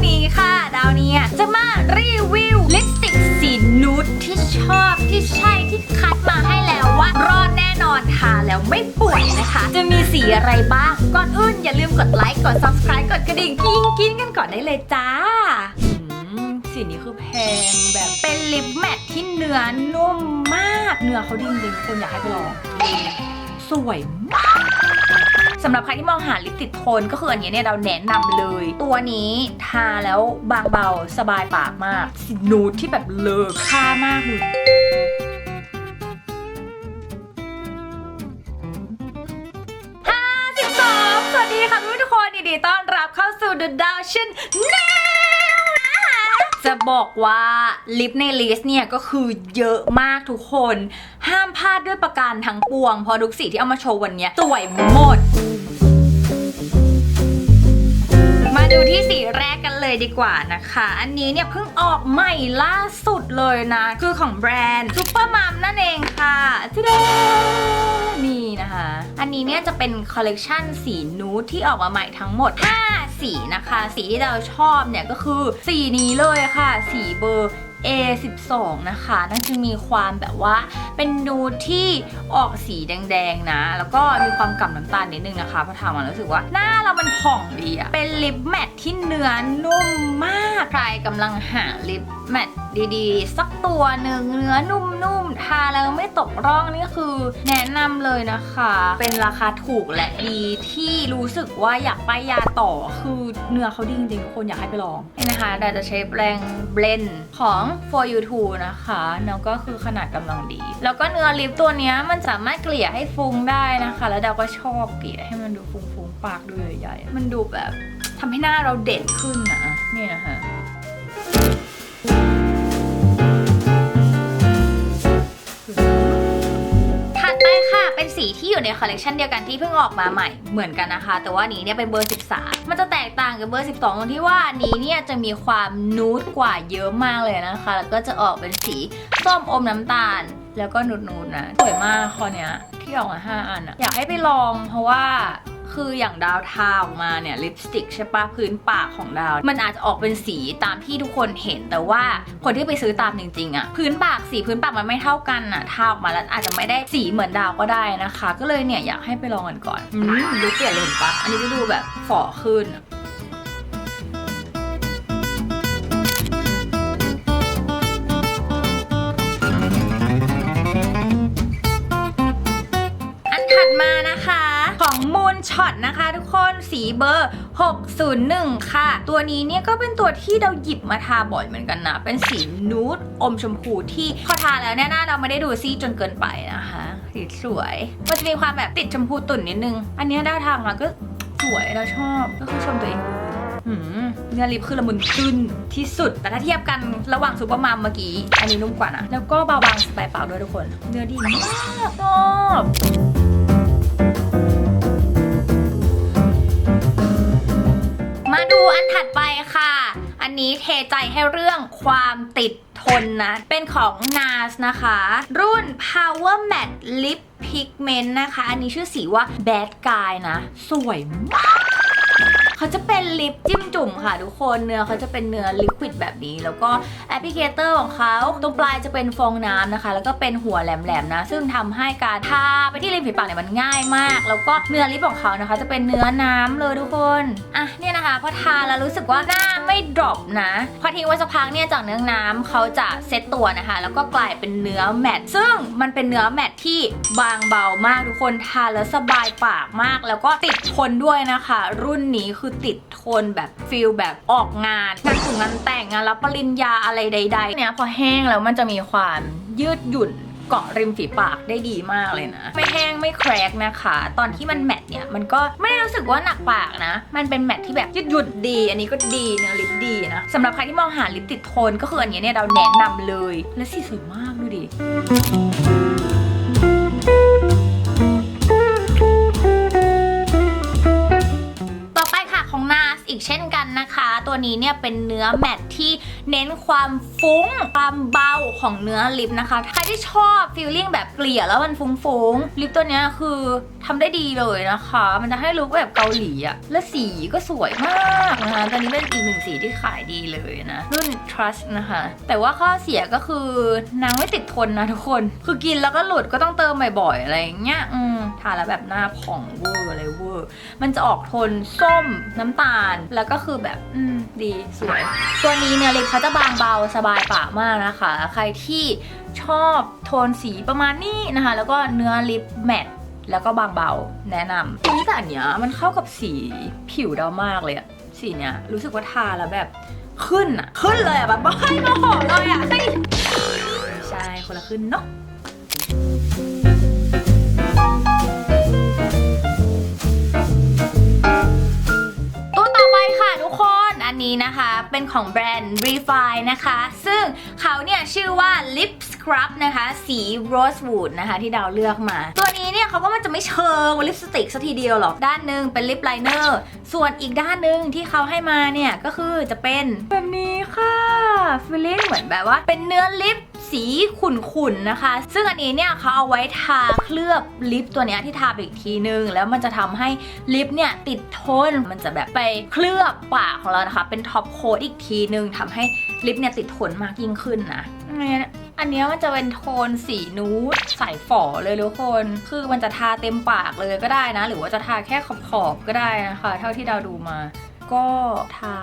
วันนี้ค่ะ ดาวเนี่ยจะมารีวิวลิปสติกสีนูดที่ชอบที่ใช่ที่คัดมาให้แล้วว่ารอดแน่นอนทาแล้วไม่ป่วยนะคะ จะมีสีอะไรบ้าง ก่อนอื่นอย่าลืมกดไลค์ กด subscribe กดกระดิ่งกิ้งกิ้งกันก่อนได้เลยจ้าอืมสีนี้คือแพงแบบเป็นลิปแมทที่เนื้อนุ่มมาก เนื้อเขาดีจริงๆคนอยากให้ไปลอง สวยมาก สำหรับใครที่มองหาลิปติดทนก็คืออันนี้เนี่ยเราแนะนำเลย ตัวนี้ทาแล้วบางเบาสบายปากมากสีนูดที่แบบเลิศค่ามากเลยห้าสิบสองสวัสดีค่ะทุกคนยินดีต้อนรับเข้าสู่ The Dawson Now น จะบอกว่าลิปในลิสต์เนี่ยก็คือเยอะมากทุกคน ห้ามพลาดด้วยประการทั้งปวง เพราะทุกสีที่เอามาโชว์วันนี้สวยหมด มาดูที่สีแรกกันเลยดีกว่านะคะ อันนี้เนี่ยเพิ่งออกใหม่ล่าสุดเลยนะ คือของแบรนด์ซูเปอร์มัมนั่นเองค่ะทีเดนี่นะคะ อันนี้เนี่ยจะเป็นคอลเลกชันสีนูดที่ออกมาใหม่ทั้งหมด5 สีนะคะ สีที่เราชอบเนี่ยก็คือสีนี้เลยค่ะ สีเบอร์ A12 นะคะนั่นจะมีความแบบว่าเป็นนูดที่ออกสีแดงๆนะ แล้วก็มีความกล่ำน้ำตาลนิดนึงนะคะพราะทำมาแล้วรู้สึกว่าหน้าเรามันผ่องดีอะเป็นลิปแมทที่เนื้อนุ่มมาก ใครกำลังหาลิป แมทดีๆ สักตัวหนึ่งเนื้อนุ่มๆ ทาแล้วไม่ตกร่องนี่คือแนะนำเลยนะคะ เป็นราคาถูกและดีที่รู้สึกว่าอยากป้ายยาต่อคือเนื้อเขาดีจริงๆทุกคนอยากให้ไปลองนี่นะคะดาจะใช้แปรงเบลนของ for you to นะคะแล้วก็คือขนาดกำลังดี แล้วก็เนื้อลิปตัวนี้มันสามารถเกลี่ยให้ฟุ้งได้นะคะ แล้วดาวก็ชอบเกลี่ยให้มันดูฟุ้งๆปากดูใหญ่ๆมันดูแบบทำให้หน้าเราเด่นขึ้นนะนี่นะคะ สีที่อยู่ในคอลเลกชันเดียวกันที่เพิ่งออกมาใหม่เหมือนกันนะคะ แต่ว่านี้เนี่ยเป็นเบอร์ 13 มันจะแตกต่างกับเบอร์ 12 ตรงที่ว่านนี้เนี่ยจะมีความนูดกว่าเยอะมากเลยนะคะ แล้วก็จะออกเป็นสีส้มอมน้ำตาล แล้วก็นูดๆนะสวยมากคอเนี้ยที่ออกมา5อันอะอยากให้ไปลองเพราะว่า คืออย่างดาวทาออกมาเนี่ยลิปสติกใช่ปะพื้นปากของดาว มันอาจจะออกเป็นสีตามที่ทุกคนเห็นแต่ว่าคนที่ไปซื้อตามจริงๆอะพื้นปากสีพื้นปากมันไม่เท่ากันอะทาออกมาแล้วอาจจะไม่ได้สีเหมือนดาวก็ได้นะคะ ก็เลยเนี่ยอยากให้ไปลองกันก่อนอืมดูเปลี่ยนเลยเห็นปะอันนี้จะดูแบบฝ่อขึ้นอะอัน สีเบอร์ 601 ค่ะ ตัวนี้เนี่ยก็เป็นตัวที่เราหยิบมาทาบ่อยเหมือนกันนะ เป็นสีนูดอมชมพูที่พอทาแล้วเนี่ยหน้าเราไม่ได้ดูซีดจนเกินไปนะคะ สีสวย มันจะมีความแบบติดชมพูตุ่นนิดนึง อันนี้ได้ทางมาก็สวยเราชอบก็คือชมตัวเองเนื้อลิปคือละมุนขึ้นที่สุด แต่ถ้าเทียบกันระหว่างซูเปอร์มัมเมื่อกี้ อันนี้นุ่มกว่านะ แล้วก็เบาบางสบายปากด้วยทุกคน เนื้อดีมากชอบ ดูอันถัดไปค่ะ อันนี้เทใจให้เรื่องความติดทนนะ เป็นของ NARS นะคะ รุ่น Power Matte Lip Pigment นะคะ อันนี้ชื่อสีว่า Bad Guy นะ สวยมาก เขาจะเป็นลิปจิ้มจุ่มค่ะทุกคนเนื้อเขาจะเป็นเนื้อลิควิดแบบนี้ แล้วก็แอปพลิเคเตอร์ของเขาตรงปลายจะเป็นฟองน้ำนะคะ แล้วก็เป็นหัวแหลมๆนะ ซึ่งทำให้การทาไปที่ริมฝีปากเนี่ยมันง่ายมาก แล้วก็เนื้อลิปของเขานะคะ จะเป็นเนื้อน้ำเลยทุกคนอะเนี่ยนะคะพอทาแล้วรู้สึกว่าหน้า ไม่ดรอปนะ พอทิ้งไว้สักพักเนี่ยจากเนื้อน้ำเขาจะเซตตัวนะคะ แล้วก็กลายเป็นเนื้อแมตต์ซึ่งมันเป็นเนื้อแมตต์ที่บางเบามากทุกคนทาแล้วสบายปากมาก แล้วก็ติดทนด้วยนะคะ รุ่นนี้คือติดทนแบบฟิลแบบออกงานงานถึงงานแต่งงานรับปริญญาอะไรใดๆเนี่ยพอแห้งแล้วมันจะมีความยืดหยุ่น เกาะริมฝีปากได้ดีมากเลยนะ ไม่แห้งไม่แครกนะคะ ตอนที่มันแมทเนี่ยมันก็ไม่ได้รู้สึกว่าหนักปากนะ มันเป็นแมทที่แบบยืดหยุ่นดี อันนี้ก็ดีเนื้อลิปดีนะสำหรับใครที่มองหาลิปติดทนก็คืออันนี้เนี่ยเราแนะนำเลย และสีสวยมากดูดิต่อไปค่ะของ NARS อีกเช่นกันนะคะ ตัวนี้เนี่ยเป็นเนื้อแมตต์ที่ เน้นความฟุ้ง ความเบาของเนื้อลิปนะคะ ใครที่ชอบฟีลลิ่งแบบเกลี่ยแล้วมันฟุ้งๆ ลิปตัวนี้คือทำได้ดีเลยนะคะ มันจะให้ลุคแบบเกาหลีอะและสีก็สวยมากนะคะตอนนี้เป็นอีกหนึ่งสีที่ขายดีเลยนะ รุ่น Trust นะคะ แต่ว่าข้อเสียก็คือนางไม่ติดทนนะทุกคน คือกินแล้วก็หลุดก็ต้องเติมบ่อยๆอะไรอย่างเงี้ยอืมทาแล้วแบบหน้าผ่องเวอร์อะไรเวอร์ มันจะออกโทนส้มน้ำตาล แล้วก็คือแบบอืมดีสวย ตัวนี้เนี่ยลิปเขาจะบางเบาสบายปากมากนะคะ ใครที่ชอบโทนสีประมาณนี้นะคะ แล้วก็เนื้อลิปแมตแล้วก็บางเบาแนะนำอุ๊ยแต่อันเนี้ยมันเข้ากับสีผิวเรามากเลยอะสีเนี้ยรู้สึกว่าทาแล้วแบบขึ้นอะขึ้นเลยอะแบบไม่มาหอมเลยอะใช่คนละขึ้นเนาะ นี้นะคะ เป็นของแบรนด์ Refine นะคะ ซึ่งเขาเนี่ยชื่อว่า Lip Scrub นะคะ สี Rosewood นะคะ ที่ดาวเลือกมา ตัวนี้เนี่ยเขาก็มันจะไม่เชิงลิปสติกสัทีเดียวหรอก ด้านหนึ่งเป็นลิปไลเนอร์ ส่วนอีกด้านหนึ่งที่เขาให้มาเนี่ย ก็คือจะเป็นแบบนี้ค่ะฟีลลิ่งเหมือนแบบว่าเป็นเนื้อลิป สีขุ่นๆนะคะ ซึ่งอันนี้เนี่ยเขาเอาไว้ทาเคลือบลิปตัวเนี้ยที่ทาไปอีกทีนึง แล้วมันจะทำให้ลิปเนี่ยติดทน มันจะแบบไปเคลือบปากของเรานะคะ เป็นท็อปโค้ดอีกทีนึงทำให้ลิปเนี่ยติดทนมากยิ่งขึ้นนะนี่อันนี้มันจะเป็นโทนสีนูดใสฝ่อเลยทุกคน คือมันจะทาเต็มปากเลยก็ได้นะ หรือว่าจะทาแค่ขอบๆก็ได้นะคะ เท่าที่ดาวดูมา ก็ทา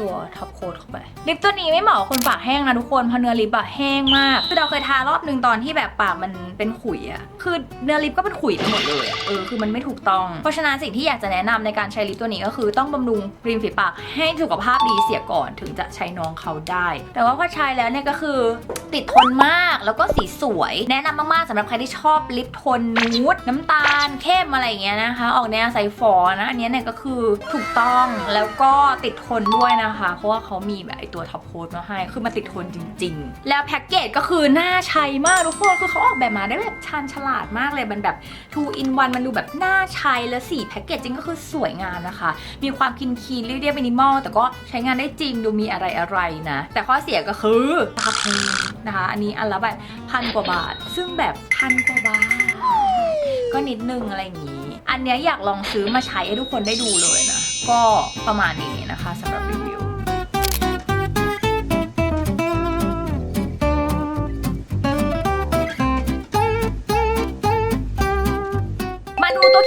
ตัวท็อปโค้ดเข้าไป ลิปตัวนี้ไม่เหมาะกับคนปากแห้งนะทุกคนเพราะเนื้อลิปอะแห้งมาก คือเราเคยทารอบหนึ่งตอนที่แบบปากมันเป็นขุยอะคือเนื้อลิปก็เป็นขุยไปหมดเลยอะเออคือมันไม่ถูกต้อง เพราะฉะนั้นสิ่งที่อยากจะแนะนำในการใช้ลิปตัวนี้ก็คือต้องบำรุงริมฝีปากให้สุขภาพดีเสียก่อนถึงจะใช้น้องเขาได้ แต่ว่าพอใช้แล้วเนี่ยก็คือติดทนมากแล้วก็สีสวย แนะนำมากๆสำหรับใครที่ชอบลิปโทนนูดน้ำตาลเข้มอะไรอย่างเงี้ยนะคะ ออกแนวใสฝอนะอันนี้เนี่ยก็คือถูกต้องแล้วก็ติดทนด้วยนะคะเพราะว่าเขามีแบบไอตัวท็อปโค้ดมาให้ คือมันติดทนจริง ๆ แล้วแพ็กเกจก็คือน่าใช้มากทุกคน คือเขาออกแบบมาได้แบบชาญฉลาดมากเลย มันแบบ2 in 1มันดูแบบน่าใช้ แล้วสีแพ็กเกจจริงก็คือสวยงามนะคะ มีความคินคีนเรียบๆมินิมอล แต่ก็ใช้งานได้จริง ดูมีอะไรอะไรนะ แต่ข้อเสียก็คือราคาแพงนะคะ อันนี้อันละแบบพันกว่าบาท ซึ่งแบบพันกว่าบาท ก็นิดนึงอะไรอย่างนี้ อันเนี้ยอยากลองซื้อมาใช้ให้ทุกคนได้ดูเลยนะ ก็ประมาณนี้นะคะสำหรับรี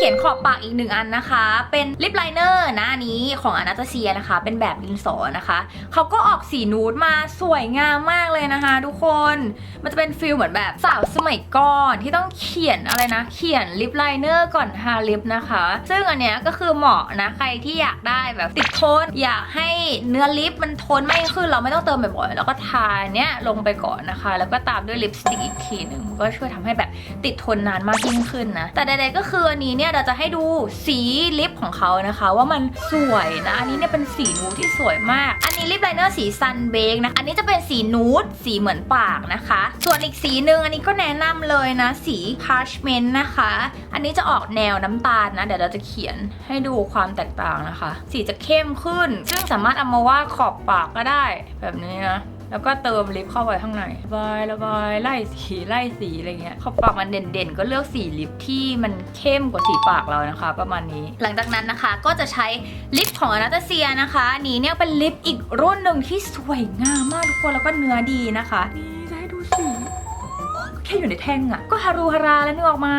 ขียนขอบปากอีกหนึ่งอันนะคะ เป็นลิปไลเนอร์นะอันนี้ของอนาตาเซียนะคะ เป็นแบบดินสอนะคะเขาก็ออกสีนูดมาสวยงามมากเลยนะคะ ทุกคนมันจะเป็นฟิลเหมือนแบบสาวสมัยก่อนที่ต้องเขียนอะไรนะ เขียนลิปไลเนอร์ก่อนทาลิปนะคะ ซึ่งอันเนี้ยก็คือเหมาะนะใครที่อยากได้แบบติดทนอยากให้เนื้อลิปมันทนไม่ขึ้นเราไม่ต้องเติมบ่อยๆแล้วก็ทาเนี้ยลงไปก่อนนะคะ แล้วก็ตามด้วยลิปสติกอีกทีหนึ่งก็ช่วยทำให้แบบติดทนนานมากยิ่งขึ้นนะแต่ใดๆก็คืออันนี้เนี่ยเราจะให้ดูสีลิปของเขานะคะ ว่ามันสวยนะ อันนี้เนี่ยเป็นสีนูดที่สวยมาก อันนี้ลิปไลเนอร์สีซันเบกนะ อันนี้จะเป็นสีนูดสีเหมือนปากนะคะ ส่วนอีกสีหนึ่งอันนี้ก็แนะนำเลยนะ สี parchment นะคะ อันนี้จะออกแนวน้ำตาลนะ เดี๋ยวเราจะเขียนให้ดูความแตกต่างนะคะ สีจะเข้มขึ้น ซึ่งสามารถเอามาวาดขอบปากก็ได้ แบบนี้นะ แล้วก็เติมลิปเข้าไปข้างในบายระบายไล่สีไล่สีอะไรเงี้ยขอบปากมันเด่นๆ ก็เลือกสีลิปที่มันเข้มกว่าสีปากเรานะคะ ประมาณนี้ หลังจากนั้นนะคะก็จะใช้ลิปของอนาตาเซียนะคะนี้เนี่ยเป็นลิปอีกรุ่นหนึ่งที่สวยงามมากทุกคนแล้วก็เนื้อดีนะคะนี่จะให้ดูสีแค่อยู่ในแท่งอะก็ฮารูฮาราแล้วนึกออกไหม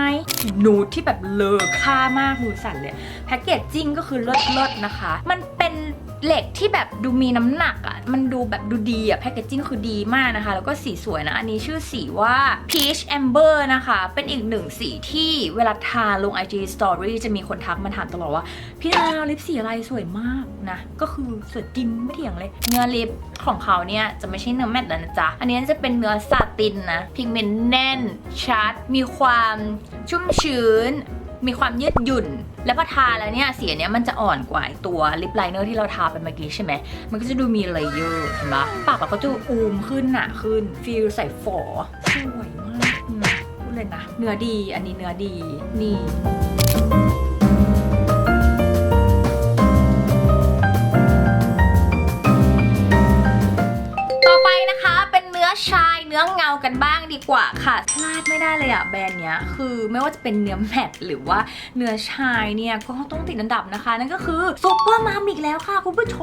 นูดที่แบบเลอค่ามากมือสั่นเลย แพ็กเกจจิ้งก็คือลิศเลิศๆนะคะ มันเป็น เหล็กที่แบบดูมีน้ำหนักอะมันดูแบบดูดีอะแพ็กเกจจิ้งคือดีมากนะคะ แล้วก็สีสวยนะ อันนี้ชื่อสีว่า peach amber นะคะ เป็นอีกหนึ่งสีที่เวลาทาลง IG story จะมีคนทักมาถามตลอดว่า พี่ดาวลิปสีอะไรสวยมากนะ ก็คือสวยจริงไม่เถียงเลย เนื้อลิปของเขาเนี่ยจะไม่ใช่เนื้อแมตต์แล้วนะจ๊ะ อันนี้จะเป็นเนื้อซาตินนะ พิกเมนต์แน่นชัด มีความชุ่มชื้น มีความยืดหยุ่น แล้วพอทาแล้วเนี่ยสีเนี้ยมันจะอ่อนกว่าตัวลิปไลเนอร์ที่เราทาไปเมื่อกี้ใช่ไหม มันก็จะดูมีเลเยอร์เห็นปะปากเราก็จะอูมขึ้นหนาขึ้นฟีลใส่ฝอสวยมากนะพูดเลยนะ เนื้อดีอันนี้เนื้อดีนี่ตชาย นื้อเงากันบ้างดีกว่าค่ะพลาดไม่ได้เลยอะแบรนด์เนี้ยคือไม่ว่าจะเป็นเนื้อแมตต์หรือว่าเนื้อชายเนี่ยก็ต้องติดอันดับนะคะ นั่นก็คือซูเปอร์มัมอีกแล้วค่ะ คุณผู้ช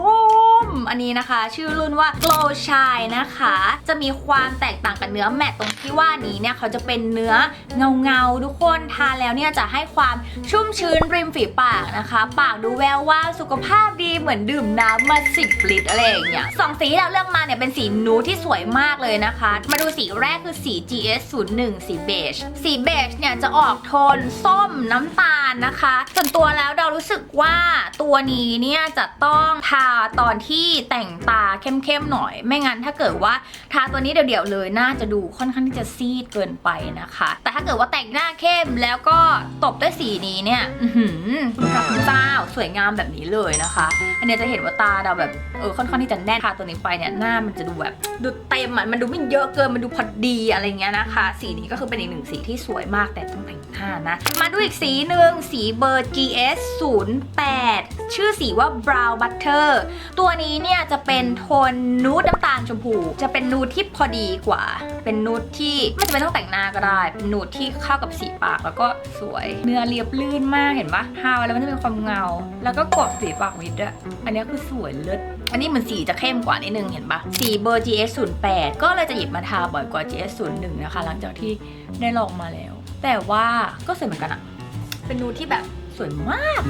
ม อันนี้นะคะ ชื่อรุ่นว่า Glow Shine นะคะ จะมีความแตกต่างกับเนื้อแมตต์ตรงที่ว่านี้เนี่ยเขาจะเป็นเนื้อเงาเงาทุกคนทานแล้วเนี่ยจะให้ความชุ่มชื้นริมฝีปากนะคะ ปากดูแวววาวสุขภาพดีเหมือนดื่มน้ำมาสิบลิตรอะไรอย่างเงี้ยสองสีที่เราเลือกมาเนี่ยเป็นสีนูดที่สวยมากเลยนะคะมาดูสีแรกคือสี GS 0 1สีเบจ สีเบจเนี่ยจะออกโทนส้มน้ำตาลนะคะ ส่วนตัวแล้วเรารู้สึกว่าตัวนี้เนี่ยจะต้องทาตอนที่แต่งตาเข้มๆหน่อย ไม่งั้นถ้าเกิดว่าทาตัวนี้เดี่ยวๆเลยน่าจะดูค่อนข้างที่จะซีดเกินไปนะคะ แต่ถ้าเกิดว่าแต่งหน้าเข้มแล้วก็ตบด้วยสีนี้เนี่ยอื้อหือคุณพระคุณเจ้าสวยงามแบบนี้เลยนะคะ อันเนี้ยจะเห็นว่าตาเราแบบเออค่อนข้างที่จะแน่นทาตัวนี้ไปเนี่ยหน้ามันจะดูแบบดูเต็มอะมันดูไม่เยอะเกินมันดูพอดีอะไรเงี้ยนะคะ สีนี้ก็คือเป็นอีกหนึ่งสีที่สวยมากแต่ต้องแต่งหน้านะ มาดูอีกสีหนึ่งสีเบอร์ GS 08ชื่อสีว่า brown butter ตัวนี้เนี่ยจะเป็นโทนนูดน้ำตาลชมพู จะเป็นนูดที่พอดีกว่า เป็นนูดที่ไม่จำเป็นต้องแต่งหน้าก็ได้ เป็นนูดที่เข้ากับสีปากแล้วก็สวย เนื้อเรียบลื่นมากเห็นปะทาไปแล้วมันจะมีความเงา แล้วก็กดสีปากวิดอะอันนี้คือสวยเลิศ อันนี้เหมือนสีจะเข้มกว่านิดนึงเห็นปะสีเบอร์ GS 08ก็เลยจะหยิบมาทาบ่อยกว่า GS 01นะคะ หลังจากที่ได้ลองมาแล้ว แต่ว่าก็สวยเหมือนกันอะเป็นนูที่แบบสวยมาก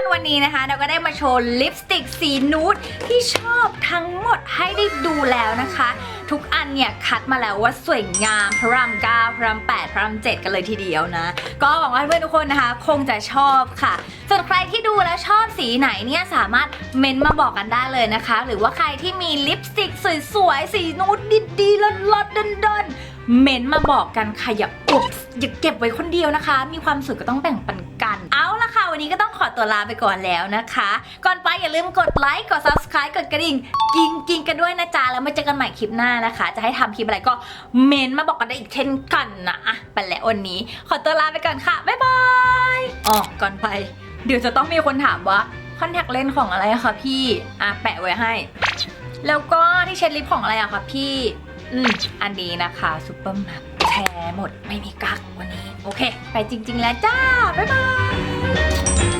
คนวันนี้นะคะ เราก็ได้มาโชว์ลิปสติกสีนูดที่ชอบทั้งหมดให้ได้ดูแล้วนะคะ ทุกอันเนี่ยคัดมาแล้วว่าสวยงามพระรามเก้าพระรามแปดพระรามเจ็ดกันเลยทีเดียวนะ ก็หวังว่าเพื่อนทุกคนนะคะ คงจะชอบค่ะ ส่วนใครที่ดูแล้วชอบสีไหนเนี่ยสามารถเมนต์มาบอกกันได้เลยนะคะ หรือว่าใครที่มีลิปสติกสวยๆสีนูดดีๆลดๆดนๆ เมนมาบอกกันค่ะอย่าอุบอย่าเก็บไว้คนเดียวนะคะ มีความสุขก็ต้องแบ่งปันกัน เอาละค่ะ วันนี้ก็ต้องขอตัวลาไปก่อนแล้วนะคะ ก่อนไปอย่าลืมกดไลค์กด subscribe กดกระดิ่งกิงกิงกันด้วยนะจ๊ะแล้วมาเจอกันใหม่คลิปหน้านะคะ จะให้ทำคลิปอะไรก็เมนมาบอกกันได้อีกเช่นกันนะอะไปแล้ววันนี้ ขอตัวลาไปก่อนค่ะบ๊ายบายอ๋อก่อนไป เดี๋ยวจะต้องมีคนถามว่าคอนแทคเลนส์ของอะไรคะพี่อะแปะไว้ให้ แล้วก็ที่เช็ดลิปของอะไรอะคะพี่ อืมอันนี้นะคะซุปเปอร์มาร์แชร์หมดไม่มีกักวันนี้ โอเค ไปจริง ๆ แล้วจ้า บ๊ายบาย